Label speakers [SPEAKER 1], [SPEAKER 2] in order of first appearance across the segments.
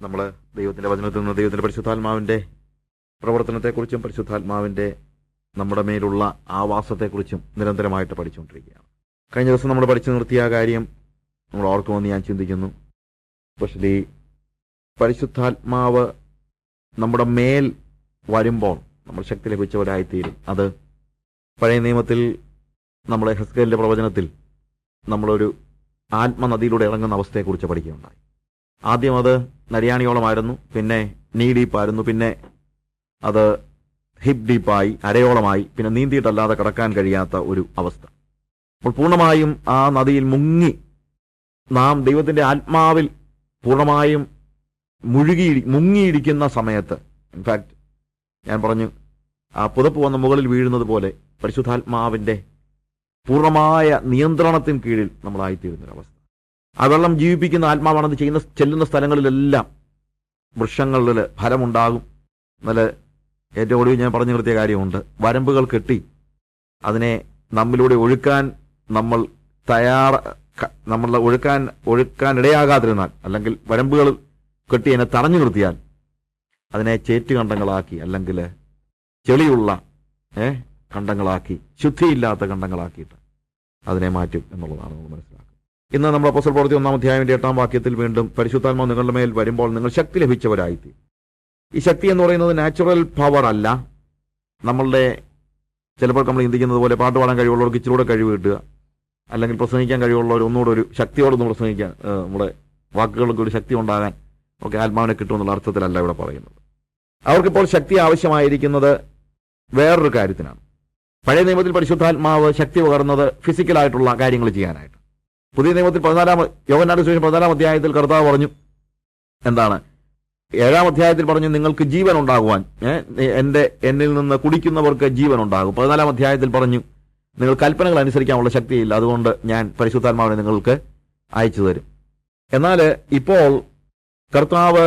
[SPEAKER 1] നമ്മൾ ദൈവത്തിന്റെ വചനത്തിൽ നിന്ന് ദൈവത്തിന്റെ പരിശുദ്ധാത്മാവിന്റെ പ്രവർത്തനത്തെക്കുറിച്ചും പരിശുദ്ധാത്മാവിന്റെ നമ്മുടെ മേലുള്ള ആവാസത്തെക്കുറിച്ചും നിരന്തരമായിട്ട് പഠിച്ചുകൊണ്ടിരിക്കുകയാണ്. കഴിഞ്ഞ ദിവസം നമ്മൾ പഠിച്ചു നിർത്തിയ കാര്യം നമ്മൾ ഓർക്കുമെന്ന് ഞാൻ ചിന്തിക്കുന്നു. പക്ഷേ പരിശുദ്ധാത്മാവ് നമ്മുടെ മേൽ വരുമ്പോൾ നമ്മൾ ശക്തി ലഭിച്ചവരായിത്തീരും. അത് പഴയ നിയമത്തിൽ നമ്മുടെ ഹസ്കലിന്റെ പ്രവചനത്തിൽ നമ്മളൊരു ആത്മനദിയിലൂടെ ഇറങ്ങുന്ന അവസ്ഥയെക്കുറിച്ച് പഠിക്കുകയുണ്ടായി. ആദ്യം അത് നരിയാണിയോളമായിരുന്നു പിന്നെ നീ ഡീപ്പായിരുന്നു പിന്നെ അത് ഹിപ് ഡീപ്പായി അരയോളമായി പിന്നെ നീന്തിയിട്ടല്ലാതെ കടക്കാൻ കഴിയാത്ത ഒരു അവസ്ഥ. അപ്പോൾ പൂർണമായും ആ നദിയിൽ മുങ്ങി നാം ദൈവത്തിന്റെ ആത്മാവിൽ പൂർണമായും മുഴുകി മുങ്ങിയിരിക്കുന്ന സമയത്ത് ഇൻഫാക്ട് ഞാൻ പറഞ്ഞു ആ പുതപ്പ് വന്ന് മുകളിൽ വീഴുന്നത് പോലെ പരിശുദ്ധാത്മാവിന്റെ പൂർണമായ നിയന്ത്രണത്തിന് കീഴിൽ നമ്മളായിത്തീരുന്നൊരവസ്ഥ. ആ വെള്ളം ജീവിപ്പിക്കുന്ന ആത്മാവാണെന്ന് ചെയ്യുന്ന ചെല്ലുന്ന സ്ഥലങ്ങളിലെല്ലാം വൃക്ഷങ്ങളിൽ ഫലമുണ്ടാകും. എന്നാൽ ഏറ്റവും ഒടുവിൽ ഞാൻ പറഞ്ഞു നിർത്തിയ കാര്യമുണ്ട്. വരമ്പുകൾ കെട്ടി അതിനെ നമ്മിലൂടെ ഒഴുക്കാൻ നമ്മൾ തയ്യാറ നമ്മളെ ഒഴുക്കാൻ ഒഴുക്കാൻ ഇടയാകാതിരുന്നാൽ അല്ലെങ്കിൽ വരമ്പുകൾ കെട്ടി അതിനെ തടഞ്ഞു നിർത്തിയാൽ അതിനെ ചേറ്റുകണ്ടങ്ങളാക്കി അല്ലെങ്കിൽ ചെളിയുള്ള ഏ കണ്ടങ്ങളാക്കി ശുദ്ധിയില്ലാത്ത കണ്ടങ്ങളാക്കിയിട്ട് അതിനെ മാറ്റും എന്നുള്ളതാണ് നമ്മൾ മനസ്സിലാക്കുന്നത്. ഇന്ന് നമ്മൾ അപ്പോസ്റ്റൽ പ്രവൃത്തി ഒന്നാം അധ്യായത്തിന്റെ എട്ടാം വാക്യത്തിൽ വീണ്ടും പരിശുദ്ധാത്മാവ് നിങ്ങളുടെ മേൽ വരുമ്പോൾ നിങ്ങൾ ശക്തി ലഭിച്ചവരായിത്തീരും ഈ ശക്തി എന്ന് പറയുന്നത് നാച്ചുറൽ പവർ അല്ല. നമ്മളുടെ ചിലപ്പോൾ നമ്മൾ ചിന്തിക്കുന്നത് പോലെ പാട്ട് പാടാൻ കഴിവുള്ളവർക്ക് ഇച്ചിലൂടെ കഴിവ് കിട്ടുക. അല്ലെങ്കിൽ പ്രസംഗിക്കാൻ കഴിവുള്ളവർ ഒന്നുകൂടെ ഒരു ശക്തിയോടൊന്ന് പ്രസംഗിക്കാൻ നമ്മുടെ വാക്കുകൾക്ക് ഒരു ശക്തി ഉണ്ടാകാൻ ഒക്കെ ആത്മാവിനെ കിട്ടുമെന്നുള്ള അർത്ഥത്തിലല്ല ഇവിടെ പറയുന്നത്. അവർക്കിപ്പോൾ ശക്തി ആവശ്യമായിരിക്കുന്നത് വേറൊരു കാര്യത്തിനാണ്. പഴയ നിയമത്തിൽ പരിശുദ്ധാത്മാവ് ശക്തി പകർന്നത് ഫിസിക്കലായിട്ടുള്ള കാര്യങ്ങൾ ചെയ്യാനായിട്ട്. പുതിയ നിയമത്തിൽ പതിനാലാം യോഗനാട് സുവിശേഷം പതിനാലാം അധ്യായത്തിൽ കർത്താവ് പറഞ്ഞു എന്താണ്? ഏഴാം അധ്യായത്തിൽ പറഞ്ഞു നിങ്ങൾക്ക് ജീവൻ ഉണ്ടാകുവാൻ എന്റെ എന്നിൽ നിന്ന് കുടിക്കുന്നവർക്ക് ജീവൻ ഉണ്ടാകും. പതിനാലാം അധ്യായത്തിൽ പറഞ്ഞു നിങ്ങൾ കൽപ്പനകൾ അനുസരിക്കാനുള്ള ശക്തിയില്ല അതുകൊണ്ട് ഞാൻ പരിശുദ്ധാത്മാവിനെ നിങ്ങൾക്ക് അയച്ചു തരും. എന്നാൽ ഇപ്പോൾ കർത്താവ്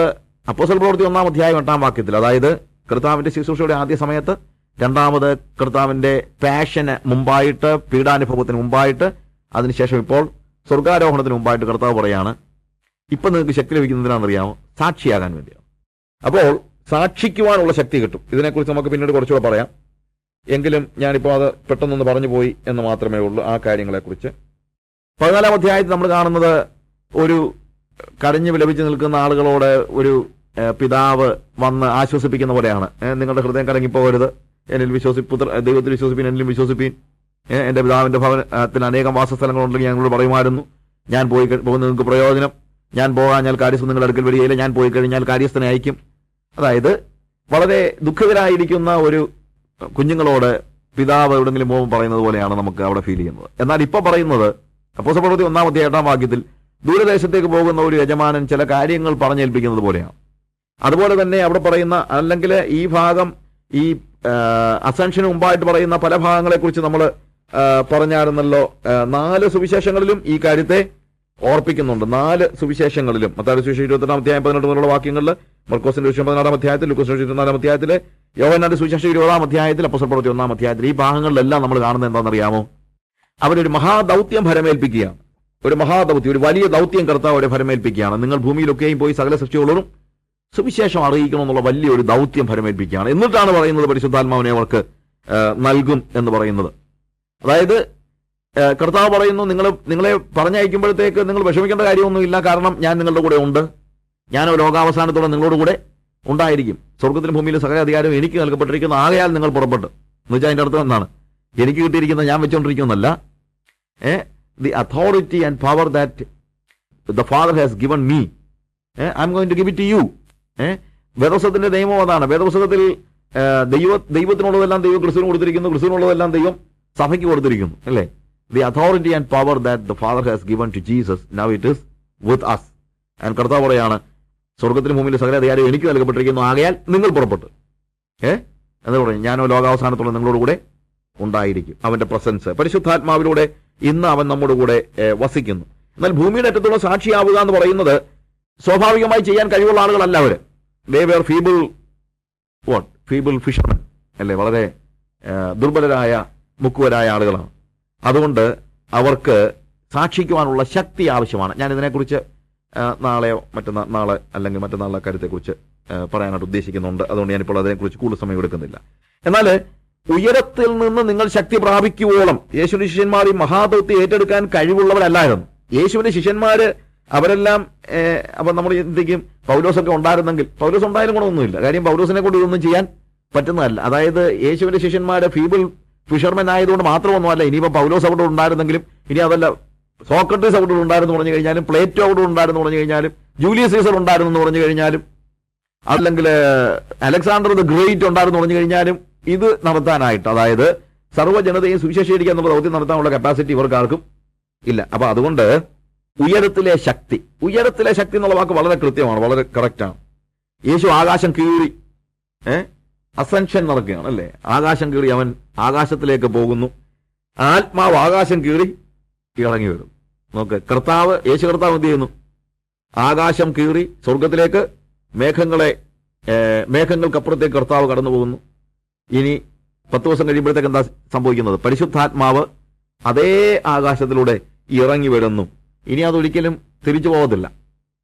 [SPEAKER 1] അപ്പോസൽ പ്രവൃത്തി ഒന്നാം അധ്യായം എട്ടാം വാക്യത്തിൽ അതായത് കർത്താവിന്റെ ശുശ്രൂഷയുടെ ആദ്യ സമയത്ത് രണ്ടാമത് കർത്താവിന്റെ പാഷന് മുമ്പായിട്ട് പീഡാനുഭവത്തിന് മുമ്പായിട്ട് അതിനുശേഷം ഇപ്പോൾ സ്വർഗാരോഹണത്തിന് മുമ്പായിട്ട് കർത്താവ് പറയാണ് ഇപ്പൊ നിങ്ങൾക്ക് ശക്തി ലഭിക്കുന്നതിനാണെന്നറിയാമോ? സാക്ഷിയാകാൻ വേണ്ടിയാണ് അപ്പോൾ സാക്ഷിക്കുവാനുള്ള ശക്തി കിട്ടും. ഇതിനെക്കുറിച്ച് നമുക്ക് പിന്നീട് കുറച്ചുകൂടെ പറയാം. എങ്കിലും ഞാനിപ്പോൾ അത് പെട്ടെന്നൊന്ന് പറഞ്ഞു പോയി എന്ന് മാത്രമേ ഉള്ളൂ ആ കാര്യങ്ങളെക്കുറിച്ച്. പതിനാലാം അധ്യായത്തിൽ നമ്മൾ കാണുന്നത് ഒരു കരഞ്ഞു വിലപിച്ച് നിൽക്കുന്ന ആളുകളോട് ഒരു പിതാവ് വന്ന് ആശ്വസിപ്പിക്കുന്ന പോലെയാണ്. നിങ്ങളുടെ ഹൃദയം കലങ്ങിപ്പോകരുത്. എന്നിൽ വിശ്വസി പുത്ര ദൈവത്തിൽ വിശ്വസിപ്പീൻ എന്നിലും വിശ്വസിപ്പീൻ. എന്റെ പിതാവിന്റെ ഭവനത്തിൽ അനേകം വാസസ്ഥലങ്ങളുണ്ടെങ്കിൽ ഞങ്ങളോട് പറയുമായിരുന്നു. ഞാൻ പോയി പോകുന്നത് നിങ്ങൾക്ക് പ്രയോജനം. ഞാൻ പോകാഞ്ഞാൽ കാര്യസ്ഥ നിങ്ങളുടെ അടുക്കൽ വരികയില്ല. ഞാൻ പോയി കഴിഞ്ഞാൽ കാര്യസ്ഥനെ അയക്കും. അതായത് വളരെ ദുഃഖിതരായിരിക്കുന്ന ഒരു കുഞ്ഞുങ്ങളോട് പിതാവ് എവിടെങ്കിലും പോകുമ്പോൾ പറയുന്നത് പോലെയാണ് നമുക്ക് അവിടെ ഫീൽ ചെയ്യുന്നത്. എന്നാൽ ഇപ്പൊ പറയുന്നത് അപ്പോസ പ്രവൃത്തി ഒന്നാമത്തെ എട്ടാം വാക്യത്തിൽ ദൂരദേശത്തേക്ക് പോകുന്ന ഒരു യജമാനൻ ചില കാര്യങ്ങൾ പറഞ്ഞേൽപ്പിക്കുന്നത് പോലെയാണ്. അതുപോലെ തന്നെ അവിടെ പറയുന്ന അല്ലെങ്കിൽ ഈ ഭാഗം ഈ അസൻഷന് മുമ്പായിട്ട് പറയുന്ന പല ഭാഗങ്ങളെ കുറിച്ച് നമ്മൾ പറഞ്ഞായിരുന്നല്ലോ. നാല് സുവിശേഷങ്ങളിലും ഈ കാര്യത്തെ ഓർപ്പിക്കുന്നുണ്ട്. നാല് സുവിശേഷങ്ങളിലും. മത്താര സുവിശേഷം ഇരുപത്തെട്ടാം അധ്യായം പതിനെട്ട് മുതലുള്ള വാക്യങ്ങളിൽ മർക്കോസിന്റെ വിഷയം പതിനാറാം അധ്യായത്തിൽ ലുക്കോസ് ഇരുപത്തിനാലാം അധ്യായത്തിൽ യോവനാന്റെ സുവിശേഷം ഇരുപതാം അധ്യായത്തിൽ അപ്പസൽ പ്രവൃത്തി ഒന്നാം അധ്യായത്തിൽ. ഈ ഭാഗങ്ങളിലെല്ലാം നമ്മൾ കാണുന്നത് എന്താണെന്നറിയാമോ? അവരൊരു മഹാദൗത്യം ഭരമേൽപ്പിക്കുകയാണ്. ഒരു മഹാദൗത്യം ഒരു വലിയ ദൗത്യം കർത്താവ് അവരെ ഭരമേൽപ്പിക്കുകയാണ്. നിങ്ങൾ ഭൂമിയിലൊക്കെയും പോയി സകല സൃഷ്ടികളോടും സുവിശേഷം അറിയിക്കണമെന്നുള്ള വലിയൊരു ദൗത്യം ഭരമേൽപ്പിക്കുകയാണ്. എന്നിട്ടാണ് പറയുന്നത് പരിശുദ്ധാത്മാവിനെ അവർക്ക് നൽകും എന്ന് പറയുന്നത്. അതായത് കർത്താവ് പറയുന്നു നിങ്ങൾ നിങ്ങളെ പറഞ്ഞയക്കുമ്പോഴത്തേക്ക് നിങ്ങൾ വിഷമിക്കേണ്ട കാര്യമൊന്നുമില്ല കാരണം ഞാൻ നിങ്ങളുടെ കൂടെ ഉണ്ട്. ഞാൻ ലോകാവസാനത്തോടെ നിങ്ങളോട് കൂടെ ഉണ്ടായിരിക്കും. സ്വർഗത്തിനും ഭൂമിയിലെ സകല അധികാരം എനിക്ക് നൽകപ്പെട്ടിരിക്കുന്ന. ആകയാൽ നിങ്ങൾ പുറപ്പെട്ടു. എന്ന് വെച്ചാൽ അതിന്റെ അർത്ഥം എന്താണ്? എനിക്ക് കിട്ടിയിരിക്കുന്ന ഞാൻ വെച്ചുകൊണ്ടിരിക്കുന്നതല്ല ഏ the authority and power that the father has given me I'm going to give it you uh വേദപുസ്തകത്തിന്റെ നിയമം അതാണ്. വേദപുസ്തകത്തിൽ ദൈവ ദൈവത്തിനുള്ളതെല്ലാം ദൈവം ക്രിസ്തുവിന് കൊടുത്തിരിക്കുന്നു. ക്രിസ്തുവിനുള്ളതെല്ലാം ദൈവം സഭയ്ക്ക് കൊടുത്തിരിക്കുന്നു അല്ലേ? The authority and power that the father has given to Jesus now it is with us and കർത്താവ് പറയാണ് സ്വർഗത്തിന് ഭൂമിയിലും സകല അധികാരം എനിക്ക് നൽകപ്പെട്ടിരിക്കുന്നു ആകയാൽ നിങ്ങൾ പുറപ്പെട്ടു. ഏ? എന്ന് പറഞ്ഞു ഞാനോ ലോകാവസാനത്തോളം നിങ്ങളോട് കൂടെ ഉണ്ടായിരിക്കും അവന്റെ പ്രസൻസ് പരിശുദ്ധാത്മാവിലൂടെ ഇന്ന് അവൻ നമ്മുടെ കൂടെ വസിക്കുന്നു. എന്നാൽ ഭൂമിയുടെ അറ്റത്തുള്ള സാക്ഷിയാവുക എന്ന് പറയുന്നത് സ്വാഭാവികമായി ചെയ്യാൻ കഴിവുള്ള ആളുകളല്ല അവർ. They were feeble what feeble fisherman അല്ലേ? വളരെ ദുർബലരായ മുക്കുവരായ ആളുകളാണ്. അതുകൊണ്ട് അവർക്ക് സാക്ഷിക്കുവാനുള്ള ശക്തി ആവശ്യമാണ്. ഞാൻ ഇതിനെക്കുറിച്ച് നാളെ നാളെയോ മറ്റന്നാ നാളെ അല്ലെങ്കിൽ മറ്റന്നാളെ കാര്യത്തെക്കുറിച്ച് പറയാനായിട്ട് ഉദ്ദേശിക്കുന്നുണ്ട്. അതുകൊണ്ട് ഞാനിപ്പോൾ അതിനെക്കുറിച്ച് കൂടുതൽ സമയം എടുക്കുന്നില്ല. എന്നാൽ ഉയരത്തിൽ നിന്ന് നിങ്ങൾ ശക്തി പ്രാപിക്കുവോളം യേശുവിന്റെ ശിഷ്യന്മാർ ഈ മഹാദൗത്യം ഏറ്റെടുക്കാൻ കഴിവുള്ളവരല്ലായിരുന്നു. യേശുവിന്റെ ശിഷ്യന്മാര് അവരെല്ലാം അപ്പൊ നമ്മൾ എന്തെങ്കിലും പൗലോസൊക്കെ ഉണ്ടായിരുന്നെങ്കിൽ പൗലോസ് ഉണ്ടായാലും ഗുണമൊന്നുമില്ല. കാര്യം പൗലോസിനെ കൊണ്ട് ഇതൊന്നും ചെയ്യാൻ പറ്റുന്നതല്ല. അതായത് യേശുവിന്റെ ശിഷ്യന്മാരെ ഫീബിൾ ഫിഷർമെൻ ആയതുകൊണ്ട് മാത്രമൊന്നുമല്ല ഇനിയിപ്പോൾ പൗലോസ് അവിടെ ഉണ്ടായിരുന്നെങ്കിലും ഇനി അതല്ല സോക്രട്ടീസ് അവിടെ ഉണ്ടായിരുന്നു പറഞ്ഞു കഴിഞ്ഞാലും പ്ലേറ്റോ അവിടെ ഉണ്ടായിരുന്നു പറഞ്ഞു കഴിഞ്ഞാലും ജൂലിയസ് സീസർ ഉണ്ടായിരുന്നു എന്ന് പറഞ്ഞു കഴിഞ്ഞാലും അല്ലെങ്കിൽ അലക്സാണ്ടർ ദ ഗ്രേറ്റ് ഉണ്ടായിരുന്നു പറഞ്ഞു കഴിഞ്ഞാലും ഇത് നടത്താനായിട്ട് അതായത് സർവജനതയും സുവിശേഷീകരിക്കുക എന്നുള്ള ദൗത്യം നടത്താനുള്ള കപ്പാസിറ്റി ഇവർക്ക് ആർക്കും ഇല്ല. അപ്പൊ അതുകൊണ്ട് ഉയരത്തിലെ ശക്തി ഉയരത്തിലെ ശക്തി എന്നുള്ള വാക്ക് വളരെ കൃത്യമാണ് വളരെ കറക്റ്റാണ് യേശു ആകാശം കീറി ഏ അസെൻഷൻ നടക്കുകയാണ് അല്ലേ? ആകാശം കീറി അവൻ ആകാശത്തിലേക്ക് പോകുന്നു. ആത്മാവ് ആകാശം കീറി ഇറങ്ങി വരും. നോക്ക് കർത്താവ് യേശു കർത്താവ് എന്ത് ചെയ്യുന്നു? ആകാശം കീറി സ്വർഗത്തിലേക്ക് മേഘങ്ങളെ മേഘങ്ങൾക്കപ്പുറത്തേക്ക് കർത്താവ് കടന്നു പോകുന്നു ഇനി പത്ത് ദിവസം കഴിയുമ്പോഴത്തേക്ക് എന്താ സംഭവിക്കുന്നത്? പരിശുദ്ധാത്മാവ് അതേ ആകാശത്തിലൂടെ ഇറങ്ങി വരുന്നു. ഇനി അതൊരിക്കലും തിരിച്ചു പോകത്തില്ല.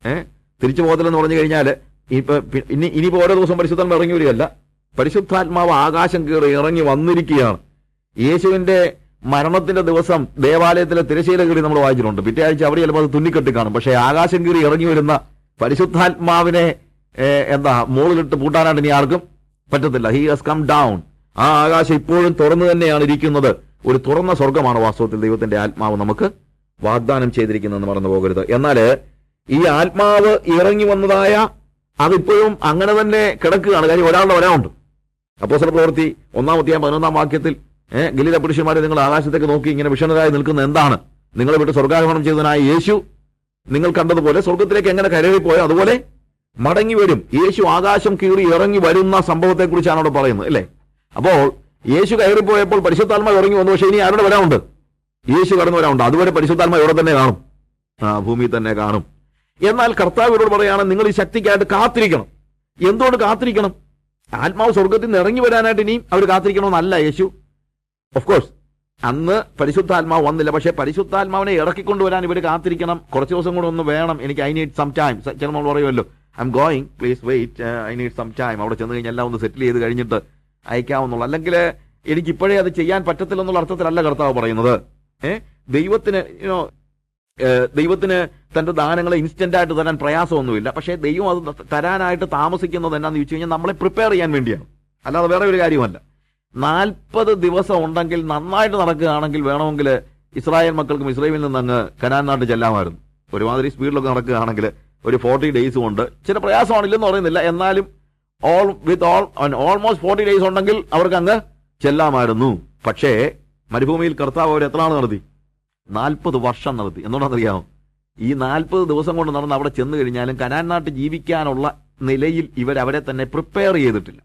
[SPEAKER 1] ഏഹ് തിരിച്ചു പോകത്തില്ലെന്ന് പറഞ്ഞു കഴിഞ്ഞാൽ ഇപ്പൊ ഇനി ഇനിയിപ്പോ ഓരോ ദിവസം പരിശുദ്ധം ഇറങ്ങി വരികയല്ല. പരിശുദ്ധാത്മാവ് ആകാശം കീറി ഇറങ്ങി വന്നിരിക്കുകയാണ്. യേശുവിന്റെ മരണത്തിന്റെ ദിവസം ദേവാലയത്തിലെ തിരശീല കീറി നമ്മൾ വായിച്ചിട്ടുണ്ട്. പിറ്റേ ആഴ്ച അവിടെ ചിലപ്പോൾ അത് തുന്നിക്കെട്ടി കാണും. പക്ഷേ ആകാശം കീറി ഇറങ്ങി വരുന്ന പരിശുദ്ധാത്മാവിനെ എന്താ മുകളിലിട്ട് പൂട്ടാനായിട്ട് ഇനി ആർക്കും പറ്റത്തില്ല. ഹി ഹസ് കം ഡൗൺ ആ ആകാശം ഇപ്പോഴും തുറന്നു തന്നെയാണ് ഇരിക്കുന്നത്. ഒരു തുറന്ന സ്വർഗമാണ് വാസ്തവത്തിൽ ദൈവത്തിന്റെ ആത്മാവ് നമുക്ക് വാഗ്ദാനം ചെയ്തിരിക്കുന്നതെന്ന് മറന്നു പോകരുത്. എന്നാൽ ഈ ആത്മാവ് ഇറങ്ങി വന്നതായ അതിപ്പോഴും അങ്ങനെ തന്നെ കിടക്കുകയാണ്. കാര്യം ഒരാളുടെ വരാനുണ്ട്. അപ്പോസ്തല പ്രവൃത്തി ഒന്നാം അധ്യായം പതിനൊന്നാം വാക്യത്തിൽ ഏഹ് ഗലീല പുരുഷന്മാരെ നിങ്ങൾ ആകാശത്തേക്ക് നോക്കി ഇങ്ങനെ വിഷണരായി നിൽക്കുന്ന എന്താണ്? നിങ്ങളെ വിട്ട് സ്വർഗാരോഹണം ചെയ്തതിനായ യേശു നിങ്ങൾ കണ്ടതുപോലെ സ്വർഗത്തിലേക്ക് എങ്ങനെ കരയിപ്പോയോ അതുപോലെ മടങ്ങി വരും. യേശു ആകാശം കീറി ഇറങ്ങി വരുന്ന സംഭവത്തെക്കുറിച്ചാണ് അവിടെ പറയുന്നത് അല്ലേ? അപ്പോൾ യേശു കയറിപ്പോയപ്പോൾ പരിശുദ്ധാത്മ ഇറങ്ങി വന്നു. പക്ഷേ ഇനി ആരുടെ വരാനുണ്ട്? യേശു കടന്നു വരാനുണ്ട്. അതുവരെ പരിശുദ്ധാത്മ ഇവിടെ തന്നെ കാണും. ആ ഭൂമിയിൽ തന്നെ കാണും. എന്നാൽ കർത്താവിനോട് പറയുകയാണ് നിങ്ങൾ ഈ ശക്തിക്കായിട്ട് കാത്തിരിക്കണം. എന്തുകൊണ്ട് കാത്തിരിക്കണം? ആത്മാവ് സ്വർഗത്തിൽ നിന്ന് ഇറങ്ങി വരാനായിട്ട് ഇനിയും അവർ കാത്തിരിക്കണമെന്നല്ല യേശു. ഓഫ് കോഴ്സ് അന്ന് പരിശുദ്ധാത്മാവ് വന്നില്ല. പക്ഷേ പരിശുദ്ധാത്മാവിനെ ഇറക്കിക്കൊണ്ടുവരാൻ ഇവർ കാത്തിരിക്കണം. കുറച്ച് ദിവസം കൂടെ ഒന്ന് വേണം. എനിക്ക് ഐ നീഡ് സം ടൈം. ചില നമ്മൾ പറയുമല്ലോ I'm going please wait I need some time അവിടെ ചെന്ന് കഴിഞ്ഞാൽ എല്ലാം ഒന്ന് സെറ്റിൽ ചെയ്ത് കഴിഞ്ഞിട്ട് അയക്കാവുന്നുള്ളൂ അല്ലെങ്കിൽ എനിക്കിപ്പോഴേ അത് ചെയ്യാൻ പറ്റത്തില്ലെന്നുള്ള അർത്ഥത്തിലല്ല കർത്താവ് പറയുന്നത്. ഏഹ് ദൈവത്തിന് ദൈവത്തിന് തന്റെ ദാനങ്ങളെ ഇൻസ്റ്റന്റ് ആയിട്ട് തരാൻ പ്രയാസമൊന്നുമില്ല. പക്ഷേ ദൈവം അത് തരാനായിട്ട് താമസിക്കുന്നത് എന്നാന്ന് ചോദിച്ചു കഴിഞ്ഞാൽ നമ്മളെ പ്രിപ്പയർ ചെയ്യാൻ വേണ്ടിയാണ്. അല്ലാതെ വേറെ ഒരു കാര്യമല്ല നാൽപ്പത് ദിവസം ഉണ്ടെങ്കിൽ നന്നായിട്ട് നടക്കുകയാണെങ്കിൽ വേണമെങ്കിൽ ഇസ്രായേൽ മക്കൾക്കും ഇസ്രായേലിൽ നിന്ന് അങ്ങ് കനാൻ നാട്ട് ചെല്ലാമായിരുന്നു. ഒരുമാതിരി സ്പീഡിലൊക്കെ നടക്കുകയാണെങ്കിൽ ഒരു ഫോർട്ടി ഡേയ്സ് കൊണ്ട് ചില പ്രയാസമാണില്ലെന്ന് പറയുന്നില്ല. എന്നാലും all with all almost forty days ഉണ്ടെങ്കിൽ അവർക്ക് അങ്ങ് ചെല്ലാമായിരുന്നു. പക്ഷേ മരുഭൂമിയിൽ കർത്താവ് അവർ എത്ര നാൾ നടത്തി? നാൽപ്പത് വർഷം നടത്തി. എന്തുകൊണ്ടാണെന്നറിയാമോ? ഈ നാൽപ്പത് ദിവസം കൊണ്ട് നടന്ന് അവിടെ ചെന്ന് കഴിഞ്ഞാലും കനാൻ നാട്ട് ജീവിക്കാനുള്ള നിലയിൽ ഇവർ അവരെ തന്നെ പ്രിപ്പയർ ചെയ്തിട്ടില്ല.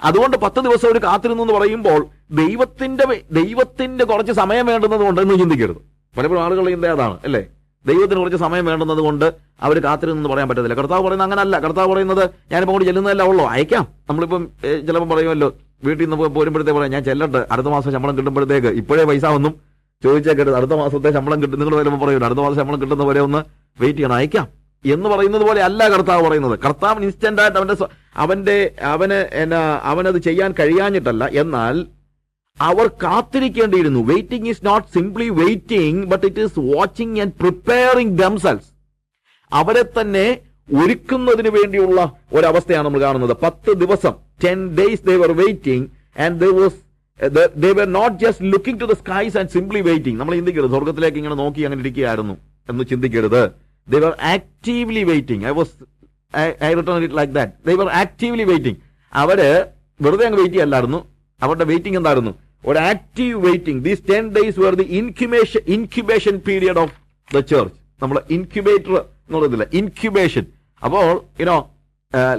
[SPEAKER 1] അതുകൊണ്ട് പത്ത് ദിവസം ഒരു കാത്തിരുന്നു എന്ന് പറയുമ്പോൾ ദൈവത്തിന്റെ ദൈവത്തിന്റെ കുറച്ച് സമയം വേണ്ടുന്നത് കൊണ്ട് എന്ന് ചിന്തിക്കരുത്. പലപ്പോഴും ആളുകൾ ചിന്ത അതാണ് അല്ലേ? ദൈവത്തിന് കുറച്ച് സമയം വേണ്ടുന്നത് കൊണ്ട് അവർ കാത്തിരുന്നെന്ന് പറയാൻ പറ്റത്തില്ല. കർത്താവ് പറയുന്നത് അങ്ങനല്ല. കർത്താവ് പറയുന്നത് ഞാനിപ്പോൾ കൂടി ചെല്ലുന്നതല്ല ഉള്ളൂ. അയക്കാം. നമ്മളിപ്പം ചിലപ്പോൾ പറയുമല്ലോ വീട്ടിൽ നിന്ന് പോരുമ്പോഴത്തേക്ക് പറയാം ഞാൻ ചെല്ലട്ടെ. അടുത്ത മാസം ശമ്പളം കിട്ടുമ്പോഴത്തേക്ക് ഇപ്പോഴേ പൈസ ഒന്നും ചോദിച്ചേക്കരുത് അടുത്ത മാസത്തെ ശമ്പളം കിട്ടും. നിങ്ങൾ വരുമ്പോൾ പറയൂ അടുത്ത മാസം ശമ്പളം കിട്ടുന്ന പോലെ ഒന്ന് വെയിറ്റ് ചെയ്യണം അയക്കാം. എന്ന് പറയുന്നത് പോലെ അല്ല കർത്താവ് പറയുന്നത്. കർത്താവ് ഇൻസ്റ്റന്റ് ആയിട്ട് അവന്റെ അവന്റെ അവന് എന്നാ അവനത് ചെയ്യാൻ കഴിയാഞ്ഞിട്ടല്ല. എന്നാൽ അവർ കാത്തിരിക്കേണ്ടിയിരുന്നു. Waiting is not simply waiting but it is watching and preparing themselves അവരെ തന്നെ ഒരുക്കുന്നതിന് വേണ്ടിയുള്ള ഒരവസ്ഥയാണ് നമ്മൾ കാണുന്നത്. പത്ത് ദിവസം ten days they were waiting and they was not just looking to the skies and simply waiting നമ്മൾ ചിന്തിക്കരുത്. സ്വർഗത്തിലേക്ക് ഇങ്ങനെ നോക്കി അങ്ങനെ ഇരിക്കുകയായിരുന്നു എന്ന് ചിന്തിക്കരുത്. They were actively waiting I was I return it like that they were actively waiting അവർ വെറുതെ അങ്ങ് വെയിറ്റ് ചെയ്യല്ലായിരുന്നു. അവരുടെ വെയിറ്റിംഗ് എന്തായിരുന്നു? ഒരു active waiting these ten days were the incubation incubation period of the church നമ്മൾ ഇൻക്യുബേറ്റർ എന്ന് പറയുന്നില്ല. Incubation അപ്പോൾ യുനോ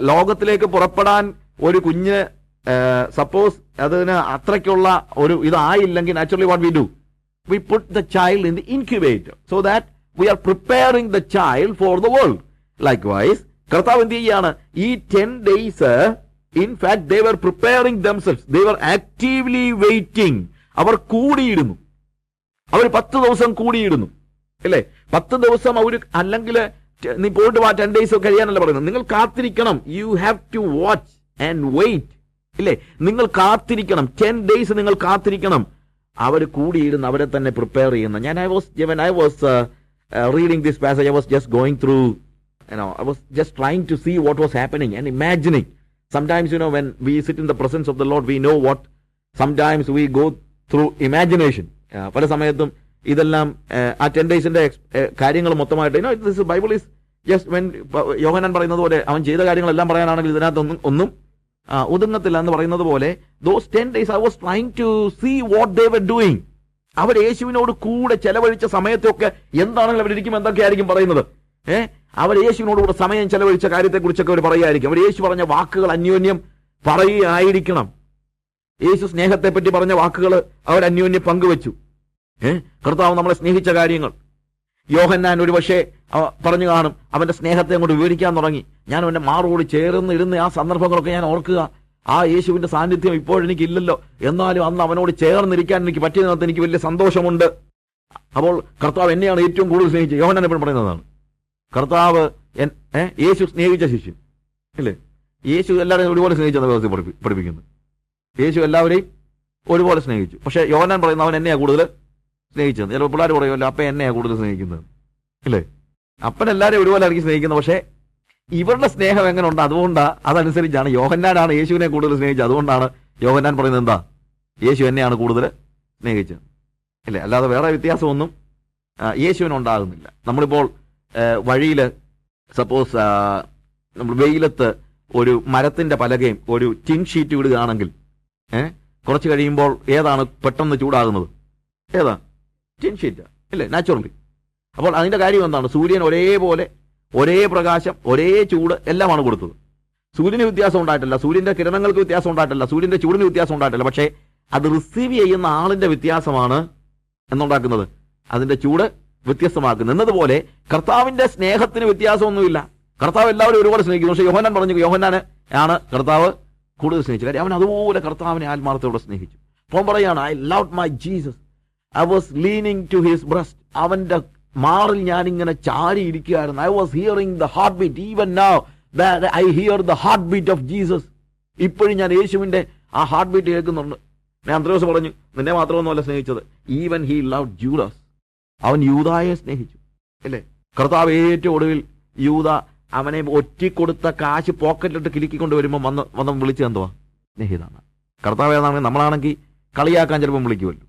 [SPEAKER 1] ലോകത്തിലേക്ക് പുറപ്പെടാൻ ഒരു കുഞ്ഞ് സപ്പോസ് അതിന് അത്രയ്ക്കുള്ള ഒരു ഇതായില്ലെങ്കിൽ naturally what we do we put the child in the the so that we are preparing the child for the world likewise കർത്താവ് എന്ത് ചെയ്യാണ്? ഈ ten days in fact they were preparing themselves they were actively waiting അവർ കൂടിയിരുന്നു. അവർ പത്ത് ദിവസം കൂടിയിരുന്നു. അല്ലേ പത്ത് ദിവസം അവർ അല്ലെങ്കിൽ നീ പോയിട്ട് വാ ടെൻ ഡേയ്സ് കഴിയാനല്ല പറയുന്നത്. നിങ്ങൾ കാത്തിരിക്കണം. You have to watch and wait ഇല്ലേ? നിങ്ങൾ കാത്തിരിക്കണം. ടെൻ ഡേയ്സ് നിങ്ങൾ കാത്തിരിക്കണം. അവർ കൂടിയിരുന്ന് അവരെ തന്നെ പ്രിപ്പയർ ചെയ്യുന്ന. ഞാൻ I was John I was reading this passage I was just going through you know I was just trying to see what was happening and imagining you know, when we sit in the presence of the Lord, we know what. Sometimes we go through imagination. ആ, പല സമയത്തും ഇതെല്ലാം ആ, ആ ten ഡേയ്സിന്റെ കാര്യങ്ങൾ മൊത്തമായിട്ട് Bible is just when Yohannan പറയുന്നത് പോലെ അവൻ ചെയ്ത കാര്യങ്ങളെല്ലാം പറയാനാണെങ്കിൽ ഇതിനകത്തൊന്നും ഒന്നും ഒതുങ്ങത്തില്ല എന്ന് പറയുന്നത് പോലെ those ten days I was trying to see what they were doing അവർ യേശുവിനോട് കൂടെ ചെലവഴിച്ച സമയത്തൊക്കെ എന്താണെങ്കിലും അവരിയ്ക്കും എന്തൊക്കെയായിരിക്കും പറയുന്നത്? ഏ? അവർ യേശുവിനോട് കൂടെ സമയം ചെലവഴിച്ച കാര്യത്തെക്കുറിച്ചൊക്കെ അവർ പറയുമായിരിക്കും അവർ യേശു പറഞ്ഞ വാക്കുകൾ അന്യോന്യം പറയുകയായിരിക്കണം. യേശു സ്നേഹത്തെ പറ്റി പറഞ്ഞ വാക്കുകൾ അവർ അന്യോന്യം പങ്കുവച്ചു. ഏഹ് കർത്താവ് നമ്മളെ സ്നേഹിച്ച കാര്യങ്ങൾ. യോഹന്നാൻ ഒരു പക്ഷേ പറഞ്ഞു കാണും. അവന്റെ സ്നേഹത്തെ അങ്ങോട്ട് വിവരിക്കാൻ തുടങ്ങി. ഞാൻ അവന്റെ മാറോട് ചേർന്ന് ഇരുന്ന് ആ സന്ദർഭങ്ങളൊക്കെ ഞാൻ ഓർക്കുക. ആ യേശുവിന്റെ സാന്നിധ്യം ഇപ്പോഴെനിക്കില്ലല്ലോ എന്നാലും അന്ന് അവനോട് ചേർന്നിരിക്കാൻ എനിക്ക് പറ്റിയതിനകത്ത് എനിക്ക് വലിയ സന്തോഷമുണ്ട്. അപ്പോൾ കർത്താവ് എന്നെയാണ് ഏറ്റവും കൂടുതൽ സ്നേഹിച്ചത്. യോഹന്നാൻ എപ്പോഴും പറയുന്നതാണ് കർത്താവ് യേശു സ്നേഹിച്ച ശിഷ്യൻ. അല്ലേ യേശു എല്ലാവരെയും ഒരുപോലെ സ്നേഹിച്ചെന്ന വ്യവസ്ഥ പഠിപ്പി- പഠിപ്പിക്കുന്നു. യേശു എല്ലാവരെയും ഒരുപോലെ സ്നേഹിച്ചു. പക്ഷേ യോഹന്നാൻ പറയുന്ന അവൻ എന്നെയാണ് കൂടുതൽ സ്നേഹിച്ചത്. ചിലപ്പോൾ പിള്ളേർ പറയുമല്ലോ അപ്പ എന്നെയാണ് കൂടുതൽ സ്നേഹിക്കുന്നത്? ഇല്ലേ? അപ്പൻ എല്ലാവരും ഒരുപോലെ ആയിരിക്കും സ്നേഹിക്കുന്നത്. പക്ഷേ ഇവരുടെ സ്നേഹം എങ്ങനെ ഉണ്ട് അതുകൊണ്ടാ അതനുസരിച്ചാണ് യോഹന്നാനാണ് യേശുവിനെ കൂടുതൽ സ്നേഹിച്ചത്. അതുകൊണ്ടാണ് യോഹന്നാൻ പറയുന്നത് എന്താ? യേശു എന്നെയാണ് കൂടുതൽ സ്നേഹിച്ചത്. ഇല്ലേ? അല്ലാതെ വേറെ വ്യത്യാസമൊന്നും യേശുവിനുണ്ടാകുന്നില്ല. നമ്മളിപ്പോൾ വഴിയിൽ സപ്പോസ് നമ്മൾ വെയിലത്ത് ഒരു മരത്തിന്റെ പലകയും ഒരു ടിൻ ഷീറ്റ് വിടുകയാണെങ്കിൽ ഏഹ് കുറച്ച് കഴിയുമ്പോൾ ഏതാണ് പെട്ടെന്ന് ചൂടാകുന്നത്? ഏതാ? Tin sheet. ഇല്ലേ? നാച്ചുറലി അപ്പോൾ അതിന്റെ കാര്യം എന്താണ്? സൂര്യൻ ഒരേപോലെ ഒരേ പ്രകാശം ഒരേ ചൂട് എല്ലാമാണ് കൊടുത്തത്. സൂര്യന് വ്യത്യാസം ഉണ്ടായിട്ടില്ല. സൂര്യന്റെ കിരണങ്ങൾക്ക് വ്യത്യാസം ഉണ്ടായിട്ടില്ല. സൂര്യന്റെ ചൂടിന് വ്യത്യാസം ഉണ്ടായിട്ടില്ല. പക്ഷേ അത് റിസീവ് ചെയ്യുന്ന ആളിന്റെ വ്യത്യാസമാണ് എന്നുണ്ടാക്കുന്നത്. അതിന്റെ ചൂട് വ്യത്യസ്തമാക്കുന്നത് എന്നതുപോലെ കർത്താവിന്റെ സ്നേഹത്തിന് വ്യത്യാസമൊന്നുമില്ല. കർത്താവ് എല്ലാവരും ഒരുപോലെ സ്നേഹിക്കുന്നു. പക്ഷേ യോഹന്നാൻ പറഞ്ഞു യോഹന്നാന് ആണ് കർത്താവ് കൂടുതൽ സ്നേഹിച്ചത്. കാര്യം അവൻ അതുപോലെ കർത്താവിനെ ആത്മാർത്ഥത്തോടെ സ്നേഹിച്ചു. അപ്പം പറയാണ് I love my Jesus I was leaning to his breast അവന്റെ മാറിൽ ഞാൻ ഇങ്ങനെ ചാരി ഇരിക്കുകയായിരുന്നു I was hearing the heart beat even now I hear the heart beat of Jesus ഇപ്പോഴും ഞാൻ യേശുവിന്റെ ആ ഹാർട്ട് ബീറ്റ് കേൾക്കുന്നുണ്ട്. ഞാൻ അന്ത്രോസ് പറഞ്ഞു നിന്നെ മാത്രമൊന്നുമല്ല സ്നേഹിച്ചത്. ഈവൻ ഹി ലവ് ജൂഡസ് അവൻ യൂതായെ സ്നേഹിച്ചു. അല്ലേ? കർത്താവ് ഏറ്റവും ഒടുവിൽ യൂത അവനെ ഒറ്റിക്കൊടുത്ത കാശ് പോക്കറ്റിലിട്ട് കിലുക്കിക്കൊണ്ട് വരുമ്പോൾ വന്ന് വന്ന് വിളിച്ചത് എന്തുവാ? സ്നേഹിതാണ് കർത്താവ് ഏതാണെങ്കിൽ നമ്മളാണെങ്കിൽ കളിയാക്കാൻ ചിലപ്പം വിളിക്കുമല്ലോ.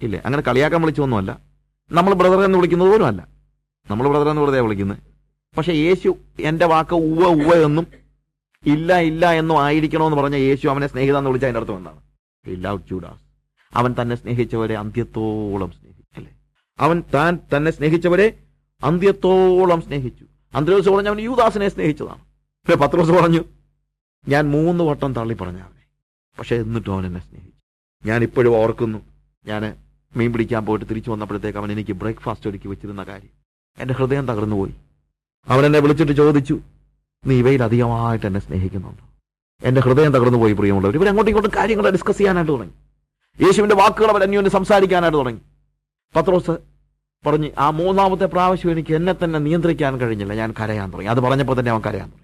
[SPEAKER 1] ഇല്ലേ? അങ്ങനെ കളിയാക്കാൻ വിളിച്ചൊന്നുമല്ല നമ്മൾ ബ്രദർ എന്ന് വിളിക്കുന്നത് പോലും അല്ല. നമ്മൾ ബ്രദർ എന്ന് വെറുതെ വിളിക്കുന്നത്. പക്ഷെ യേശു എന്റെ വാക്ക് ഉവ്വ ഉവ്വ എന്നും ഇല്ല ഇല്ല എന്നും ആയിരിക്കണമെന്ന് പറഞ്ഞ യേശു അവനെ സ്നേഹിത എന്ന് വിളിച്ച അതിന്റെ അർത്ഥം എന്താണ്? ലവ് ജൂഡാസ് അവൻ തന്നെ സ്നേഹിച്ചവരെ അന്ത്യത്തോളം സ്നേഹിച്ചു അല്ലേ? അവൻ താൻ തന്നെ സ്നേഹിച്ചവരെ അന്ത്യത്തോളം സ്നേഹിച്ചു. അന്ത്രോസ് പറഞ്ഞു അവൻ യൂദാസിനെ സ്നേഹിച്ചതാണ്. പക്ഷേ പത്രോസ് പറഞ്ഞു ഞാൻ മൂന്ന് വട്ടം തള്ളി പറഞ്ഞ അവനെ. പക്ഷെ എന്നിട്ടും അവൻ എന്നെ സ്നേഹിച്ചു. ഞാൻ ഇപ്പോഴും ഓർക്കുന്നു ഞാൻ മീൻ പിടിക്കാൻ പോയിട്ട് തിരിച്ചു വന്നപ്പോഴത്തേക്ക് അവൻ എനിക്ക് ബ്രേക്ക്ഫാസ്റ്റ് ഒരുക്കി വെച്ചിരുന്ന കാര്യം. എന്റെ ഹൃദയം തകർന്നുപോയി. അവൻ എന്നെ വിളിച്ചിട്ട് ചോദിച്ചു നീ ഇവയിൽ അധികമായിട്ട് എന്നെ സ്നേഹിക്കുന്നുണ്ട്? എന്റെ ഹൃദയം തകർന്നു പോയി പ്രിയമുള്ളവർ. ഇവർ അങ്ങോട്ടും ഇങ്ങോട്ടും കാര്യങ്ങൾ ഡിസ്കസ് ചെയ്യാനായിട്ട് തുടങ്ങി. യേശുവിന്റെ വാക്കുകൾ അവർ അന്യോന്യം സംസാരിക്കാനായിട്ട് തുടങ്ങി. പത്രോസ് പറഞ്ഞു ആ മൂന്നാമത്തെ പ്രാവശ്യം എനിക്ക് എന്നെ തന്നെ നിയന്ത്രിക്കാൻ കഴിഞ്ഞില്ല. ഞാൻ കരയാൻ തുടങ്ങി. അത് പറഞ്ഞപ്പോൾ തന്നെ അവൻ കരയാൻ തുടങ്ങി.